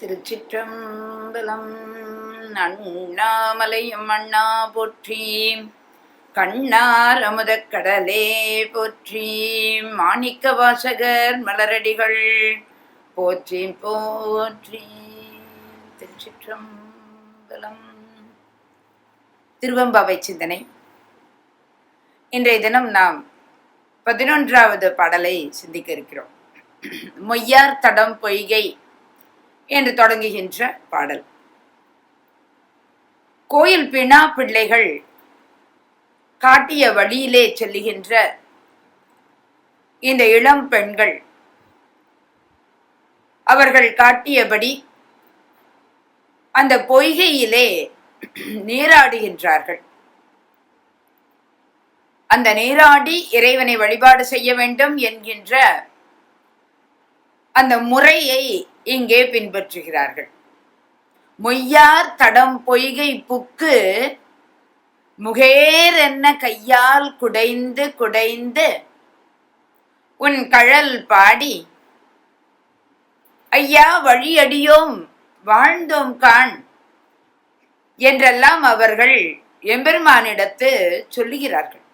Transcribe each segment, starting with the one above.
திருச்சிற்றம்பலம் அண்ணாமலையும் அண்ணா போற்றி கண்ணார் அமுதக் கடலே போற்றி மாணிக்க வாசகர் மலரடிகள் போற்றி போற்றி. திருச்சிற்றம்பலம். திருவம்பாவை சிந்தனை. இன்றைய தினம் நாம் பதினொன்றாவது பாடலை சிந்திக்க இருக்கிறோம். மொய்யார் தடம் பொய்கை என்று தொடங்குகின்ற பாடல். கோயில் பிணா பிள்ளைகள் காட்டிய வழியிலே செல்லுகின்ற இந்த இளம் பெண்கள் அவர்கள் காட்டியபடி அந்த பொய்கையிலே நீராடுகின்றார்கள். அந்த நீராடி இறைவனை வழிபாடு செய்ய வேண்டும் என்கின்ற அந்த முறையை இங்கே பின்பற்றுகிறார்கள். மொய்யார் தடம் பொய்கை புக்கு முகேர் என்ன கையால் குடைந்து குடைந்து உன் கழல் பாடி ஐயா வழியடியோம் வாழ்ந்தோம் காண் என்றெல்லாம் அவர்கள் எம்பெருமானிடத்து சொல்லுகிறார்கள்.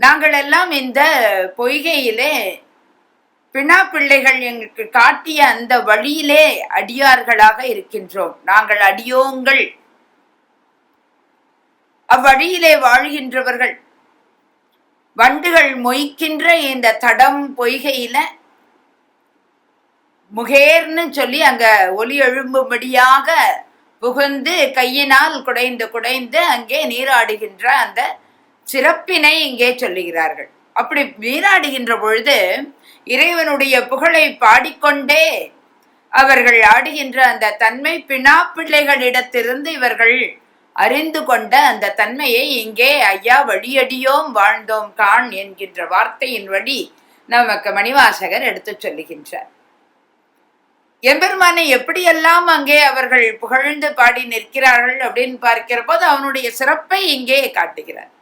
நாங்கள் எல்லாம் இந்த பொய்கையிலே பிணா பிள்ளைகள் எங்களுக்கு காட்டிய அந்த வழியிலே அடியார்களாக இருக்கின்றோம். நாங்கள் அடியோங்கள். அவ்வழியிலே வாழ்கின்றவர்கள். வண்டுகள் மொய்க்கின்ற இந்த தடம் பொய்கையில முகேர்னு சொல்லி அங்க ஒலி எழும்பும்படியாக புகுந்து கையினால் குடைந்து குடைந்து அங்கே நீராடுகின்ற அந்த சிறப்பினை இங்கே சொல்லுகிறார்கள். அப்படி நீராடுகின்ற பொழுது இறைவனுடைய புகழை பாடிக்கொண்டே அவர்கள் ஆடுகின்ற அந்த தன்மை பினா பிள்ளைகளிடத்திலிருந்து இவர்கள் அறிந்து கொண்ட அந்த தன்மையை இங்கே ஐயா வழியடியோம் வாழ்ந்தோம் காண் என்கின்ற வார்த்தையின் வழி நமக்கு மணிவாசகர் எடுத்து சொல்லுகின்றார். எம்பெருமானை எப்படியெல்லாம் அங்கே அவர்கள் புகழ்ந்து பாடி நிற்கிறார்கள் அப்படின்னு பார்க்கிற போது அவனுடைய சிறப்பை இங்கே காட்டுகிறார்.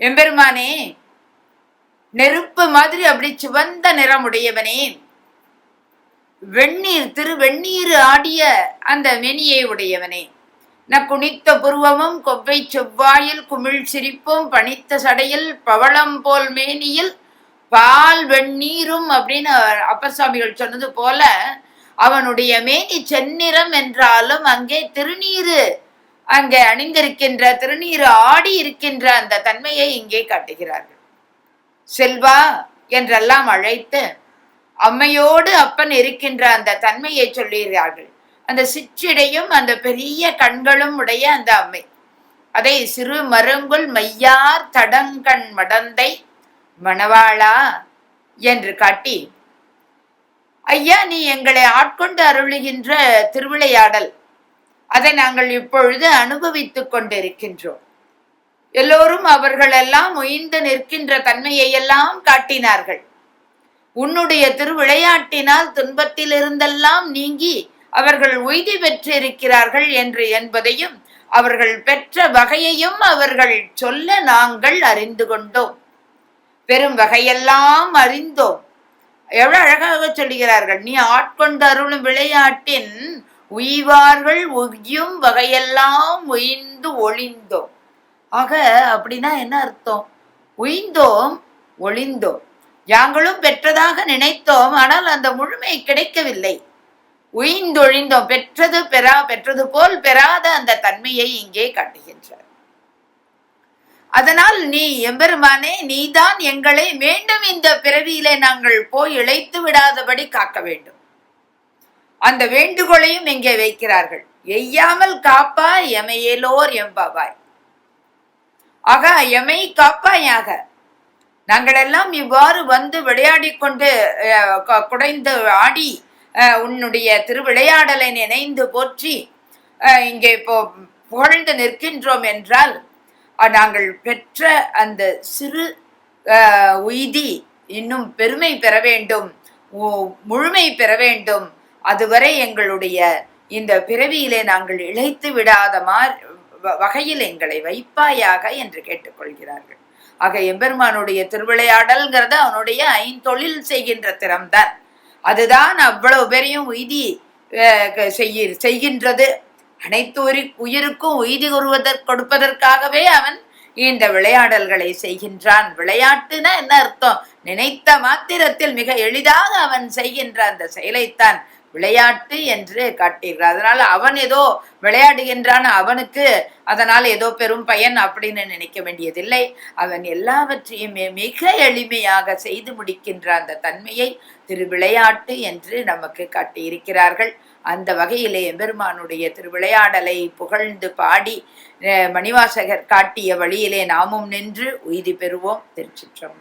எம்பெருமானே நெருப்பு மாதிரி அப்படி சிவந்த நிறமுடையவனே. வெந்நீர் திரு வெந்நீர் ஆடிய அந்த மெனியை உடையவனே. ந குனித்த புருவமும் கொவ்வை செவ்வாயில் குமிழ் சிரிப்பும் பனித்த சடையில் பவளம் போல் மேனியில் பால் வெந்நீரும் அப்படின்னு அப்பர் சுவாமிகள் சொன்னது போல அவனுடைய மேனி செந்நிறம் என்றாலும் அங்கே திருநீரு அங்கே அணிந்திருக்கின்ற திருநீரு ஆடி இருக்கின்ற அந்த தன்மையை இங்கே காட்டுகிறார்கள். செல்வா என்றெல்லாம் அழைத்து அம்மையோடு அப்பன் இருக்கின்ற அந்த தன்மையை சொல்லுகிறார்கள். அந்த சிற்றிடையும் அந்த பெரிய கண்களும் உடைய அந்த அம்மை. அதை சிறு மருங்குல் மையார் தடங்கண் மடந்தை மணவாளா என்று காட்டி ஐயா நீ எங்களை ஆட்கொண்டு அருளுகின்ற திருவிளையாடல். அதை நாங்கள் இப்பொழுது அனுபவித்துக் கொண்டிருக்கின்றோம். அவர்களெல்லாம் அவர்கள் எல்லாம் உயிர்ந்து நிற்கின்ற தன்மையை எல்லாம் காட்டினார்கள். உன்னுடைய திருவிளையாட்டினால் துன்பத்தில் இருந்தெல்லாம் நீங்கி அவர்கள் உய்தி பெற்றிருக்கிறார்கள் என்று என்பதையும் அவர்கள் பெற்ற வகையையும் அவர்கள் சொல்ல நாங்கள் அறிந்து கொண்டோம். பெரும் வகையெல்லாம் அறிந்தோம். எவ்வளவு அழகாக சொல்லுகிறார்கள் நீ ஆட்கொண்டு அருளும் விளையாட்டின் உய்வார்கள் உய்யும் வகையெல்லாம் உயிர்ந்து ஒளிந்தோம். ஆக அப்படின்னா என்ன அர்த்தம்? உயிந்தோம் ஒளிந்தோம். யாங்களும் பெற்றதாக நினைத்தோம் ஆனால் அந்த முழுமை கிடைக்கவில்லை. உயிந்தொழிந்தோம் பெற்றது பெறா பெற்றது போல் பெறாத அந்த தன்மையை இங்கே காட்டுகின்றார். அதனால் நீ எம்பெருமானே நீதான் எங்களை மீண்டும் இந்த பிறவியிலே நாங்கள் போய் இழைத்து விடாதபடி காக்க வேண்டும். அந்த வேண்டுகோளையும் இங்கே வைக்கிறார்கள். எய்யாமல் காப்பா எமையேலோர் எம்பாவாய். ஆக எமை காப்பாயாக. நாங்கள் எல்லாம் இவ்வாறு வந்து விளையாடி கொண்டு குடைந்து ஆடி உன்னுடைய திருவிளையாடலை நினைந்து போற்றி இங்கே இப்போ புகழ்ந்து நிற்கின்றோம் என்றால் நாங்கள் பெற்ற அந்த சிறு உய்தி இன்னும் பெருமை பெற வேண்டும் முழுமை பெற வேண்டும். அதுவரை எங்களுடைய இந்த பிறவியிலே நாங்கள் இழைத்து விடாத மார் வகையில் எங்களை வைப்பாயாக என்று கேட்டுக்கொள்கிறார்கள். ஆக எம்பெருமானுடைய திருவிளையாடல்ங்கிறது அவனுடைய ஐந்தொழில் செய்கின்ற திறம்தான். அதுதான் அவ்வளவு பெரியும் உய்தி செய்ய செய்கின்றது. அனைத்து உயிருக்கும் உய்தி கூறுவதற் கொடுப்பதற்காகவே அவன் இந்த விளையாடல்களை செய்கின்றான். விளையாட்டுனா என்ன அர்த்தம்? நினைத்த மாத்திரத்தில் மிக எளிதாக அவன் செய்கின்ற அந்த செயலைத்தான் விளையாட்டு என்று காட்டுகிறார். அதனால அவன் ஏதோ விளையாடுகின்றான் அவனுக்கு அதனால் ஏதோ பெரும் பயன் அப்படின்னு நினைக்க வேண்டியதில்லை. அவன் எல்லாவற்றையுமே மிக எளிமையாக செய்து முடிக்கின்ற அந்த தன்மையை திரு விளையாட்டு என்று நமக்கு காட்டியிருக்கிறார்கள். அந்த வகையிலே எம்பெருமானுடைய திருவிளையாடலை புகழ்ந்து பாடி மணிவாசகர் காட்டிய வழியிலே நாமும் நின்று உய்தி பெறுவோம். திருச்சிற்றம்